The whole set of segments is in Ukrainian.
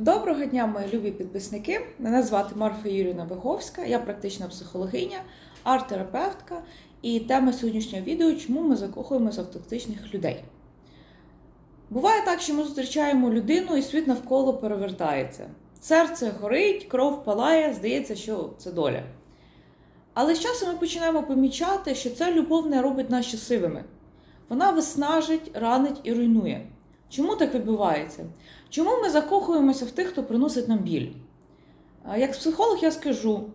Доброго дня, мої любі підписники. Мене звати Марфа Юрівна Виговська, я практична психологиня, арт-терапевтка. І тема сьогоднішнього відео чому ми закохуємося в токсичних людей. Буває так, що ми зустрічаємо людину, і світ навколо перевертається. Серце горить, кров палає, здається, що це доля. Але з часом ми починаємо помічати, що ця любов не робить нас щасливими. Вона виснажить, ранить і руйнує. Чому так відбувається? Чому ми закохуємося в тих, хто приносить нам біль? Як психолог я скажу,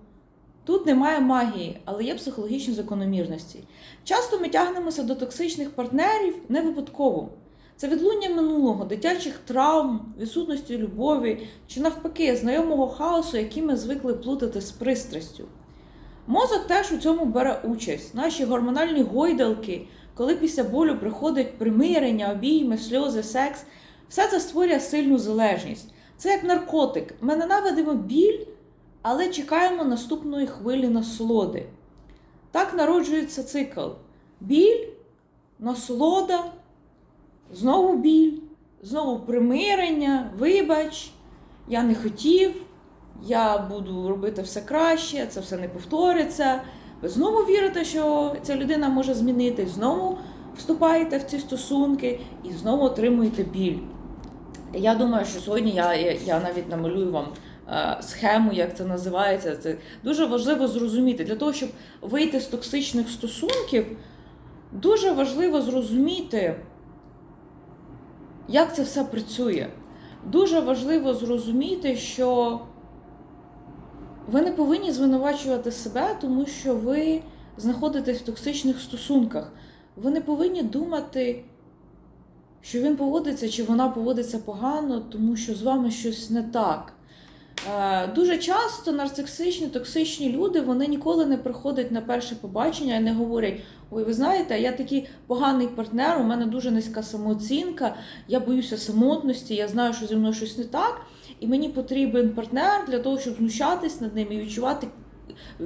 тут немає магії, але є психологічні закономірності. Часто ми тягнемося до токсичних партнерів не випадково. Це відлуння минулого, дитячих травм, відсутності любові чи навпаки знайомого хаосу, який ми звикли плутати з пристрастю. Мозок теж у цьому бере участь. Наші гормональні гойдалки, коли після болю приходить примирення, обійми, сльози, секс, все це створює сильну залежність. Це як наркотик. Ми ненавидимо біль, але чекаємо наступної хвилі насолоди. Так народжується цикл: біль, насолода, знову біль, знову примирення, вибач, я не хотів, я буду робити все краще, це все не повториться. Ви знову вірите, що ця людина може змінитись, знову вступаєте в ці стосунки і знову отримуєте біль. Я думаю, що сьогодні я, я, я навіть намалюю вам е, схему, як це називається. Це дуже важливо зрозуміти. Для того, щоб вийти з токсичних стосунків, дуже важливо зрозуміти, як це все працює. Дуже важливо зрозуміти, що ви не повинні звинувачувати себе, тому що ви знаходитесь в токсичних стосунках. Ви не повинні думати, що він поводиться чи вона поводиться погано, тому що з вами щось не так. Е, Дуже часто нарцисичні, токсичні люди вони ніколи не приходять на перше побачення і не говорять: Ой, ви знаєте, я такий поганий партнер, у мене дуже низька самооцінка, я боюся самотності, я знаю, що зі мною щось не так, і мені потрібен партнер для того, щоб знущатись над ним і відчувати, е,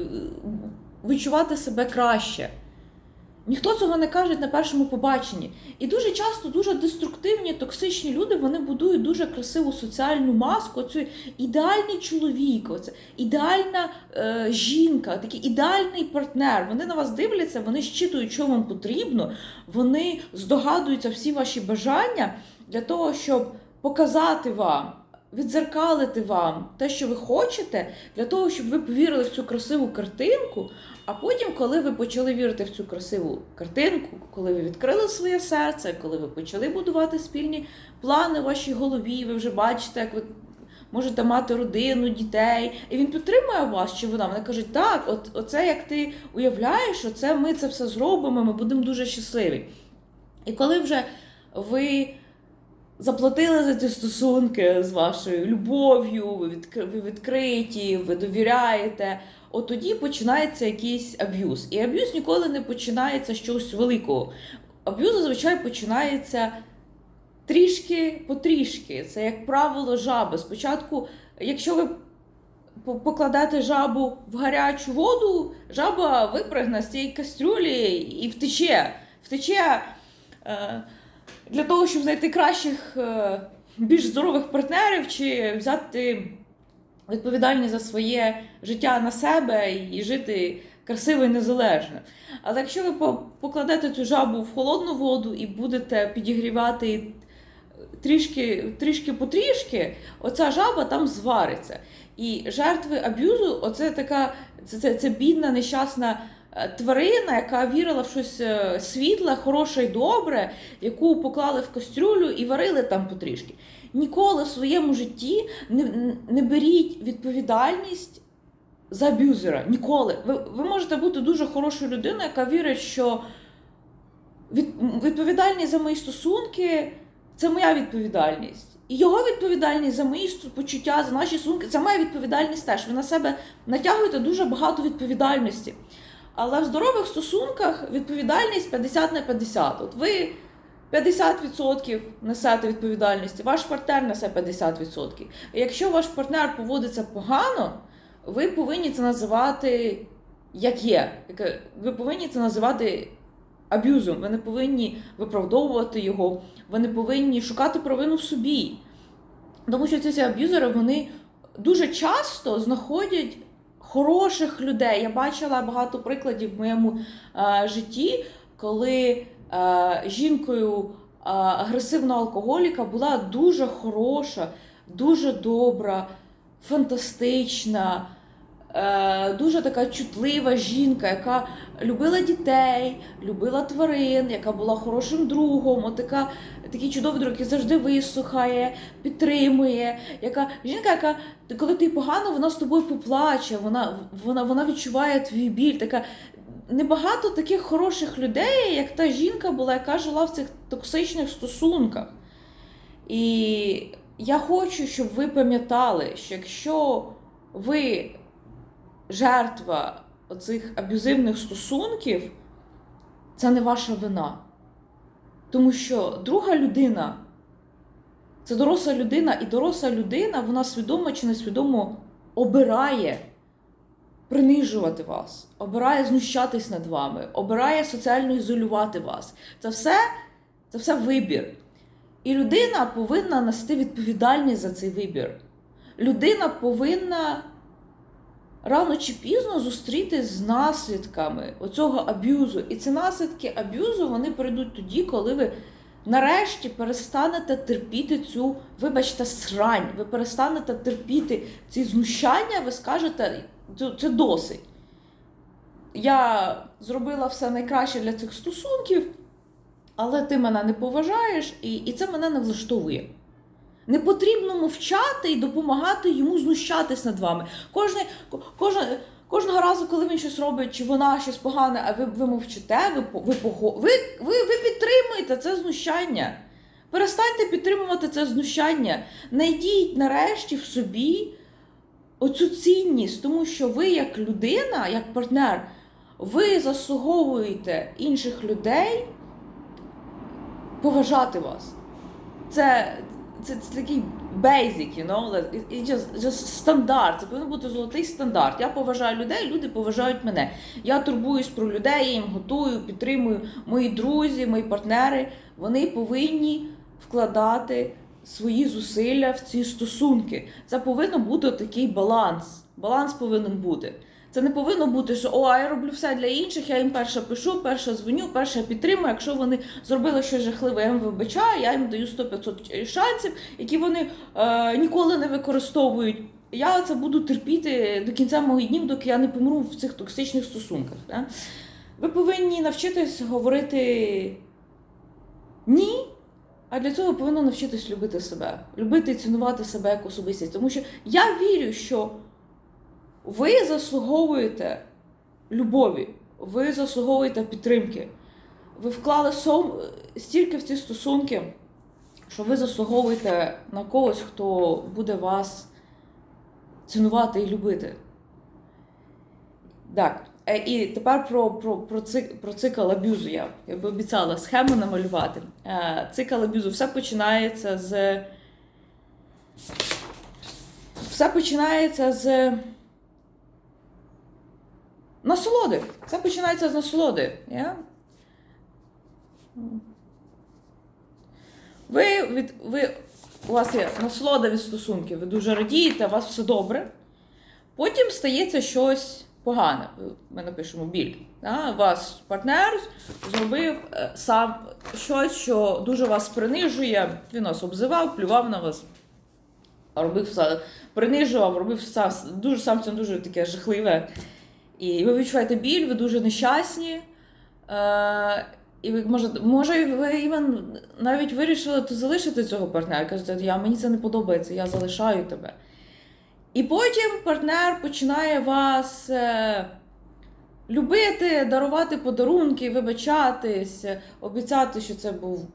відчувати себе краще. Ніхто цього не каже на першому побаченні. І дуже часто дуже деструктивні, токсичні люди вони будують дуже красиву соціальну маску. Оцю ідеальний чоловік, оце ідеальна е, жінка, такий ідеальний партнер. Вони на вас дивляться, вони щитують, що вам потрібно, вони здогадуються всі ваші бажання для того, щоб показати вам. Відзеркалити вам те, що ви хочете, для того, щоб ви повірили в цю красиву картинку. А потім, коли ви почали вірити в цю красиву картинку, коли ви відкрили своє серце, коли ви почали будувати спільні плани в вашій голові, ви вже бачите, як ви можете мати родину, дітей, і він підтримує вас чи вона. Вони кажуть, так, от оце як ти уявляєш, оце ми це все зробимо, ми будемо дуже щасливі. І коли вже ви заплатили за ці стосунки з вашою любов'ю, ви, ви відкриті, ви довіряєте. От тоді починається якийсь аб'юз. І аб'юз ніколи не починається з чогось великого. Аб'юз зазвичай починається трішки потрішки. Це, як правило, жаби. Спочатку, якщо ви по- покладете жабу в гарячу воду, жаба випригне з цієї кастрюлі і втече. Втече е, для того, щоб знайти кращих, е, більш здорових партнерів чи взяти відповідальність за своє життя на себе і жити красиво і незалежно. Але якщо ви покладете цю жабу в холодну воду і будете підігрівати трішки, трішки потрішки, оця жаба там звариться. І жертви аб'юзу, оце така це, це, це бідна, нещасна тварина, яка вірила в щось е, світле, хороше і добре, яку поклали в кастрюлю і варили там потрішки. Ніколи в своєму житті не, не беріть відповідальність за аб'юзера. Ніколи. Ви, ви можете бути дуже хорошою людиною, яка вірить, що від, відповідальність за мої стосунки це моя відповідальність. І його відповідальність за мої почуття, за наші стосунки, це моя відповідальність теж. Ви на себе натягуєте дуже багато відповідальності. Але в здорових стосунках відповідальність 50 на 50. От ви 50% несете відповідальності, ваш партнер несе 50%. І якщо ваш партнер поводиться погано, ви повинні це називати як є. Яке- Ви повинні це називати аб'юзом. Ви не повинні виправдовувати його, ви не повинні шукати провину в собі. Тому що ці аб'юзери вони дуже часто знаходять хороших людей. Я бачила багато прикладів в моєму е, житті, коли е, жінкою е, агресивного алкоголіка була дуже хороша, дуже добра, фантастична. Е, Дуже така чутлива жінка, яка любила дітей, любила тварин, яка була хорошим другом, от така, такий чудовий друг, який завжди вислухає, підтримує. Яка жінка, яка коли ти погано, вона з тобою поплаче, вона, вона, вона відчуває твій біль. Така небагато таких хороших людей, як та жінка була, яка жила в цих токсичних стосунках. І я хочу, щоб ви пам'ятали, що якщо ви жертва оцих аб'юзивних стосунків, це не ваша вина. Тому що друга людина це доросла людина, і доросла людина, вона свідомо чи несвідомо обирає принижувати вас, обирає знущатись над вами, обирає соціально ізолювати вас. Це все, це все вибір. І людина повинна нести відповідальність за цей вибір. Людина повинна рано чи пізно зустрітись з наслідками оцього аб'юзу. І ці наслідки аб'юзу вони прийдуть тоді, коли ви нарешті перестанете терпіти цю, вибачте, срань. Ви перестанете терпіти ці знущання, ви скажете, це, досить. Я зробила все найкраще для цих стосунків, але ти мене не поважаєш, і, і це мене не влаштовує. Не потрібно мовчати і допомагати йому знущатись над вами. Кожне, кожен, кожного разу, коли він щось робить, чи вона щось погане, а ви, ви мовчите, ви, ви, ви, ви, ви підтримуєте це знущання. Перестаньте підтримувати це знущання. Найдіть нарешті в собі оцю цінність, тому що ви, як людина, як партнер, ви заслуговуєте інших людей поважати вас. Це, це, це такий basic, you know, it just, just стандарт. Це повинен бути золотий стандарт. Я поважаю людей, люди поважають мене. Я турбуюсь про людей, я їм готую, підтримую. Мої друзі, мої партнери, вони повинні вкладати свої зусилля в ці стосунки. Це повинен бути такий баланс. Баланс повинен бути. Це не повинно бути, що о, а я роблю все для інших, я їм перша пишу, перша дзвоню, перша підтримую. Якщо вони зробили щось жахливе, я їм вибачаю, я їм даю 100-500 шансів, які вони е, ніколи не використовують. Я це буду терпіти до кінця моїх днів, доки я не помру в цих токсичних стосунках. Да? Ви повинні навчитись говорити ні. А для цього ви повинні навчитись любити себе, любити і цінувати себе як особистість. Тому що я вірю, що ви заслуговуєте любові, ви заслуговуєте підтримки. Ви вклали стільки в ці стосунки, що ви заслуговуєте на когось, хто буде вас цінувати і любити. Так. Е, І тепер про, про, про, про цикл аб'юзу я, я би обіцяла схему намалювати. Е, Цикл аб'юзу все починається з. Все починається з насолоди. Це починається з насолоди. Я... Ви, від, ви, у вас є насолода від стосунків, ви дуже радієте, у вас все добре. Потім стається щось погане. Ми напишемо біль. Да? Ваш партнер зробив е, сам щось, що дуже вас принижує. Він вас обзивав, плював на вас, робив все, принижував, робив все, дуже сам це дуже таке жахливе. І ви відчуваєте біль, ви дуже нещасні. Е, і ви може, може, ви even навіть вирішили то залишити цього партнера. Кажете, я мені це не подобається, я залишаю тебе. І потім партнер починає вас е, любити, дарувати подарунки, вибачатись, обіцяти, що це був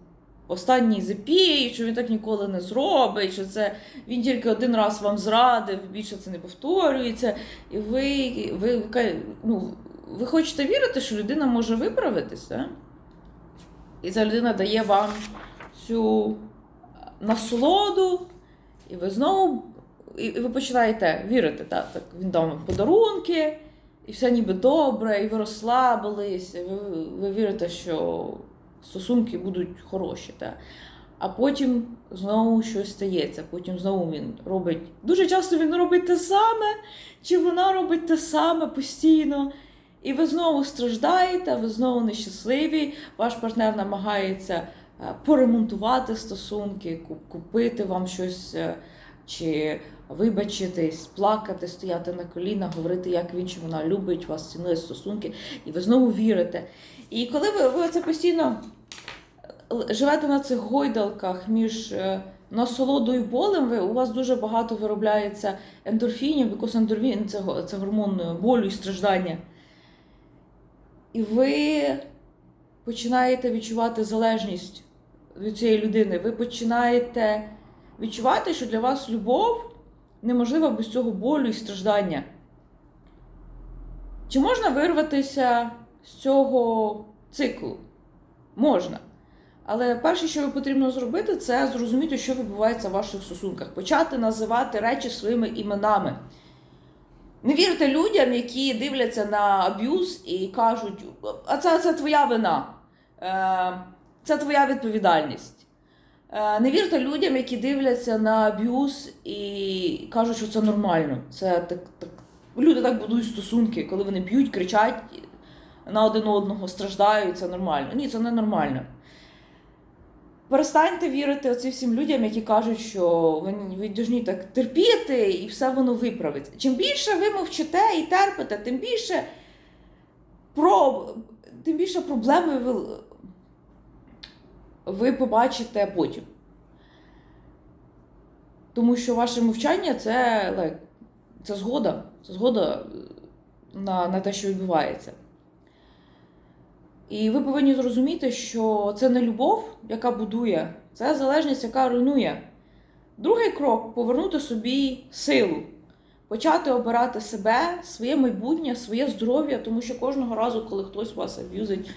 останній запій, що він так ніколи не зробить, що це він тільки один раз вам зрадив, більше це не повторюється. І ви, ви, ну, ви хочете вірити, що людина може виправитися. І ця людина дає вам цю насолоду, і ви знову і ви починаєте вірити. Так, так він дав вам подарунки, і все ніби добре, і ви розслабились, і ви, ви вірите, що стосунки будуть хороші. Так. а потім знову щось стається. Потім знову він робить. Дуже часто він робить те саме, чи вона робить те саме постійно. І ви знову страждаєте, ви знову нещасливі, ваш партнер намагається е, поремонтувати стосунки, купити вам щось, е, чи вибачитись, плакати, стояти на колінах, говорити, як він чи вона любить вас, цінує стосунки, і ви знову вірите. І коли ви, ви це постійно живете на цих гойдалках між е, насолодою і болем, ви, у вас дуже багато виробляється ендорфінів, бікос ендорфін це, це гормон е, болю і страждання. І ви починаєте відчувати залежність від цієї людини. Ви починаєте відчувати, що для вас любов неможлива без цього болю і страждання. Чи можна вирватися з цього циклу? Можна. Але перше, що потрібно зробити, це зрозуміти, що відбувається в ваших стосунках. Почати називати речі своїми іменами. Не вірте людям, які дивляться на аб'юз і кажуть, а це, це твоя вина, Е, це твоя відповідальність. Е, Не вірте людям, які дивляться на аб'юз і кажуть, що це нормально. Це так, так. Люди так будують стосунки, коли вони б'ють, кричать на один одного, страждають, це нормально. Ні, це не нормально. Перестаньте вірити оцим всім людям, які кажуть, що ви, ви повинні так терпіти і все воно виправиться. Чим більше ви мовчите і терпите, тим більше, про, тим більше проблеми ви, ви побачите потім. Тому що ваше мовчання це, це згода. Це згода на, на те, що відбувається. І ви повинні зрозуміти, що це не любов, яка будує, це залежність, яка руйнує. Другий крок повернути собі силу, почати обирати себе, своє майбутнє, своє здоров'я, тому що кожного разу, коли хтось вас аб'юзить е,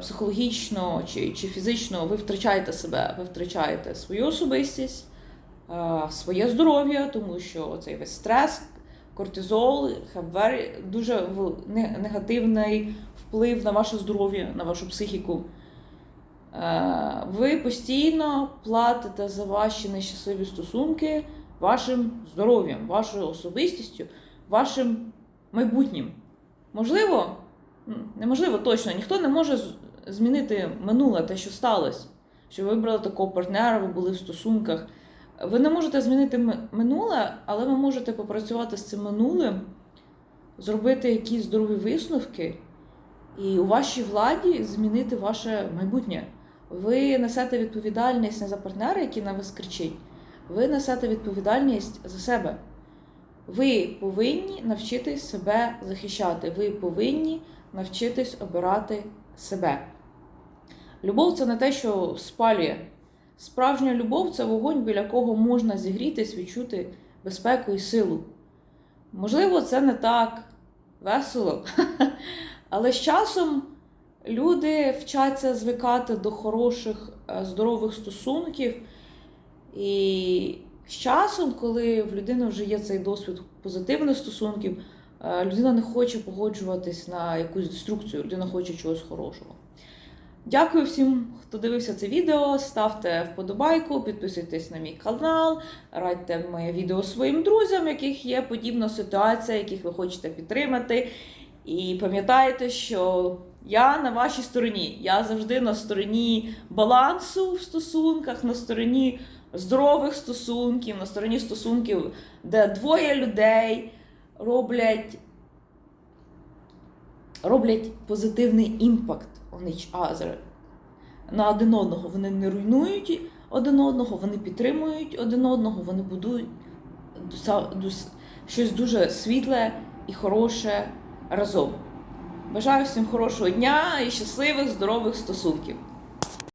психологічно чи, чи фізично, ви втрачаєте себе, ви втрачаєте свою особистість, е, своє здоров'я, тому що цей весь стрес, кортизол have дуже негативний вплив на ваше здоров'я, на вашу психіку. Е, Ви постійно платите за ваші нещасливі стосунки вашим здоров'ям, вашою особистістю, вашим майбутнім. Можливо, неможливо точно, ніхто не може змінити минуле, те, що сталося. Що ви вибрали такого партнера, ви були в стосунках. Ви не можете змінити минуле, але ви можете попрацювати з цим минулим, зробити якісь здорові висновки, і у вашій владі змінити ваше майбутнє. Ви несете відповідальність не за партнера, який на вас кричить. Ви несете відповідальність за себе. Ви повинні навчитись себе захищати. Ви повинні навчитись обирати себе. Любов це не те, що спалює. Справжня любов це вогонь, біля кого можна зігрітись, відчути безпеку і силу. Можливо, це не так весело, але з часом люди вчаться звикати до хороших, е, здорових стосунків. І з часом, коли в людини вже є цей досвід позитивних стосунків, е, людина не хоче погоджуватись на якусь деструкцію, людина хоче чогось хорошого. Дякую всім, хто дивився це відео. Ставте вподобайку, підписуйтесь на мій канал, радьте моє відео своїм друзям, яких є подібна ситуація, яких ви хочете підтримати. І пам'ятайте, що я на вашій стороні. Я завжди на стороні балансу в стосунках, на стороні здорових стосунків, на стороні стосунків, де двоє людей роблять, роблять позитивний імпакт on each other. На один одного вони не руйнують один одного, вони підтримують один одного, вони будують щось дуже світле і хороше разом. Бажаю всім хорошого дня і щасливих, здорових стосунків.